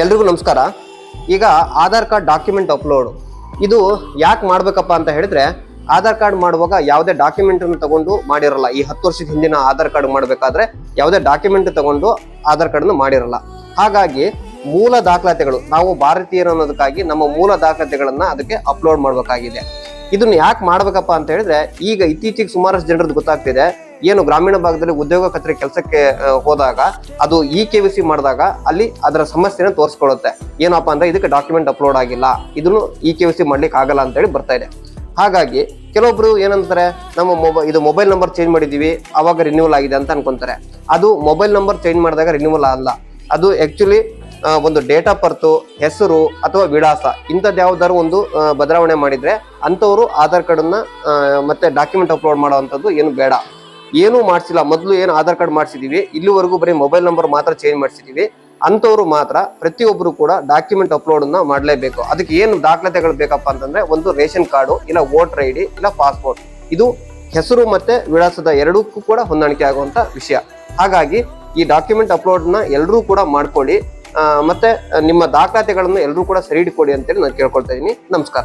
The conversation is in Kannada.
ಎಲ್ರಿಗೂ ನಮಸ್ಕಾರ. ಈಗ ಆಧಾರ್ ಕಾರ್ಡ್ ಡಾಕ್ಯುಮೆಂಟ್ ಅಪ್ಲೋಡ್. ಇದು ಯಾಕೆ ಮಾಡ್ಬೇಕಪ್ಪ ಅಂತ ಹೇಳಿದ್ರೆ, ಆಧಾರ್ ಕಾರ್ಡ್ ಮಾಡುವಾಗ ಯಾವುದೇ ಡಾಕ್ಯುಮೆಂಟ್ ಅನ್ನು ತಗೊಂಡು ಮಾಡಿರಲ್ಲ. ಈ ಹತ್ತು ವರ್ಷದ ಹಿಂದಿನ ಆಧಾರ್ ಕಾರ್ಡ್ ಮಾಡಬೇಕಾದ್ರೆ ಯಾವುದೇ ಡಾಕ್ಯುಮೆಂಟ್ ತಗೊಂಡು ಆಧಾರ್ ಕಾರ್ಡ್ ಅನ್ನು ಮಾಡಿರಲ್ಲ. ಹಾಗಾಗಿ ಮೂಲ ದಾಖಲಾತಿಗಳು, ನಾವು ಭಾರತೀಯರು ಅನ್ನೋದಕ್ಕಾಗಿ ನಮ್ಮ ಮೂಲ ದಾಖಲಾತಿಗಳನ್ನ ಅದಕ್ಕೆ ಅಪ್ಲೋಡ್ ಮಾಡಬೇಕಾಗಿದೆ. ಇದನ್ನ ಯಾಕೆ ಮಾಡ್ಬೇಕಪ್ಪ ಅಂತ ಹೇಳಿದ್ರೆ, ಈಗ ಇತ್ತೀಚೆಗೆ ಸುಮಾರಷ್ಟು ಜನರದ್ದು ಗೊತ್ತಾಗ್ತಿದೆ. ಏನು ಗ್ರಾಮೀಣ ಭಾಗದಲ್ಲಿ ಉದ್ಯೋಗ ಖಾತ್ರಿ ಕೆಲಸಕ್ಕೆ ಹೋದಾಗ ಅದು ಇ ಕೆ ವಿ ಸಿ ಮಾಡಿದಾಗ ಅಲ್ಲಿ ಅದರ ಸಮಸ್ಯೆನ ತೋರಿಸ್ಕೊಳ್ಳುತ್ತೆ ಏನಪ್ಪ ಅಂದ್ರೆ ಇದಕ್ಕೆ ಡಾಕ್ಯುಮೆಂಟ್ ಅಪ್ಲೋಡ್ ಆಗಿಲ್ಲ. ಇದನ್ನು ಇ ಕೆ ವಿ ಸಿ ಮಾಡ್ಲಿಕ್ಕೆ ಆಗಲ್ಲ ಅಂತ ಹೇಳಿ ಬರ್ತಾ ಇದೆ. ಹಾಗಾಗಿ ಕೆಲವೊಬ್ರು ಏನಂತಾರೆ, ನಮ್ಮ ಮೊಬೈಲ್ ಇದು ಮೊಬೈಲ್ ನಂಬರ್ ಚೇಂಜ್ ಮಾಡಿದೀವಿ ಅವಾಗ ರಿನ್ಯೂವಲ್ ಆಗಿದೆ ಅಂತ ಅನ್ಕೊಂತಾರೆ. ಅದು ಮೊಬೈಲ್ ನಂಬರ್ ಚೇಂಜ್ ಮಾಡಿದಾಗ ರಿನ್ಯೂವಲ್ ಅಲ್ಲ. ಅದು ಆಕ್ಚುಲಿ ಒಂದು ಡೇಟ್ ಆಫ್ ಬರ್ತು ಹೆಸರು ಅಥವಾ ವಿಳಾಸ, ಇಂಥದ್ದು ಯಾವ್ದಾದ್ರು ಒಂದು ಬದಲಾವಣೆ ಮಾಡಿದ್ರೆ ಅಂಥವ್ರು ಆಧಾರ್ ಕಾರ್ಡನ್ನ ಮತ್ತೆ ಡಾಕ್ಯುಮೆಂಟ್ ಅಪ್ಲೋಡ್ ಮಾಡುವಂಥದ್ದು ಏನು ಬೇಡ. ಏನೂ ಮಾಡಿಸಿಲ್ಲ. ಮೊದಲು ಏನು ಆಧಾರ್ ಕಾರ್ಡ್ ಮಾಡಿಸಿದೀವಿ. ಇಲ್ಲಿವರೆಗೂ ಬರೀ ಮೊಬೈಲ್ ನಂಬರ್ ಮಾತ್ರ ಚೇಂಜ್ ಮಾಡಿಸಿದೀವಿ. ಅಂಥವ್ರು ಮಾತ್ರ ಪ್ರತಿಯೊಬ್ಬರು ಕೂಡ ಡಾಕ್ಯುಮೆಂಟ್ ಅಪ್ಲೋಡನ್ನು ಮಾಡಲೇಬೇಕು. ಅದಕ್ಕೆ ಏನು ದಾಖಲಾತಿಗಳು ಬೇಕಪ್ಪ ಅಂತಂದ್ರೆ ಒಂದು ರೇಷನ್ ಕಾರ್ಡು, ಇಲ್ಲ ವೋಟರ್ ಐ ಡಿ, ಇಲ್ಲ ಪಾಸ್ಪೋರ್ಟ್ ಇದು ಹೆಸರು ಮತ್ತೆ ವಿಳಾಸದ ಎರಡಕ್ಕೂ ಕೂಡ ಹೊಂದಾಣಿಕೆ ಆಗುವಂತ ವಿಷಯ. ಹಾಗಾಗಿ ಈ ಡಾಕ್ಯುಮೆಂಟ್ ಅಪ್ಲೋಡ್ನ ಎಲ್ಲರೂ ಕೂಡ ಮಾಡ್ಕೊಳ್ಳಿ. ಮತ್ತೆ ನಿಮ್ಮ ದಾಖಲಾತಿಗಳನ್ನು ಎಲ್ಲರೂ ಕೂಡ ಸರಿ ಇಟ್ಕೊಡಿ ಅಂತೇಳಿ ನಾನು ಕೇಳ್ಕೊಳ್ತಾ ಇದ್ದೀನಿ. ನಮಸ್ಕಾರ.